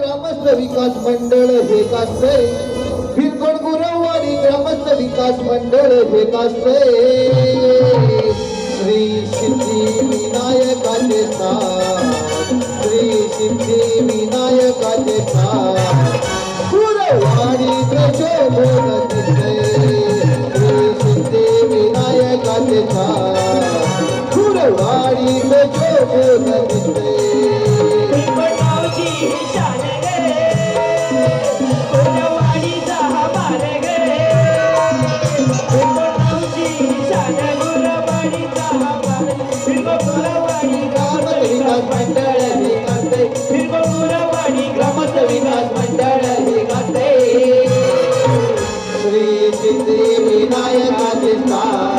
ग्रामस्थ विकास मंडळ हे कासते भिरकोड गुरववाडी ग्रामस्थ विकास मंडळ हे कासते श्री सिद्धी विनायकाचे स्थान. श्री सिद्धी विनायकाचे स्थान. गुरववाडी प्रचोदन दिसते श्री सिद्धी विनायकाचे स्थान. गुरववाडी प्रचोदन दिसते विकास मंडळ हे गाते हिरवळवाडी ग्रामस्थ स्थान.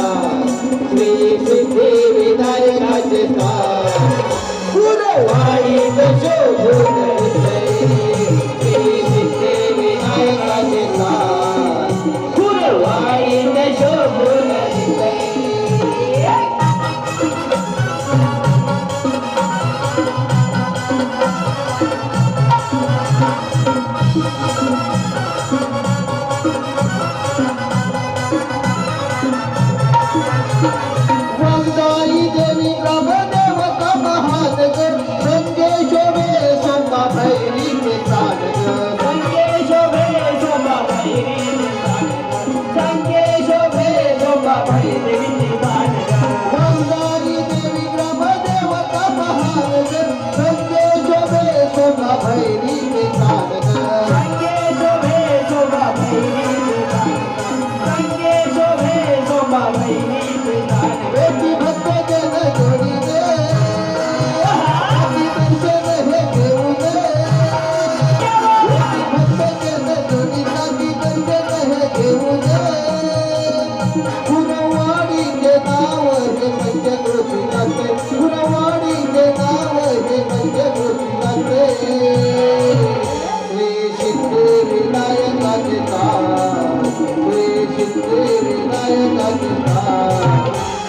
किसके बिना ये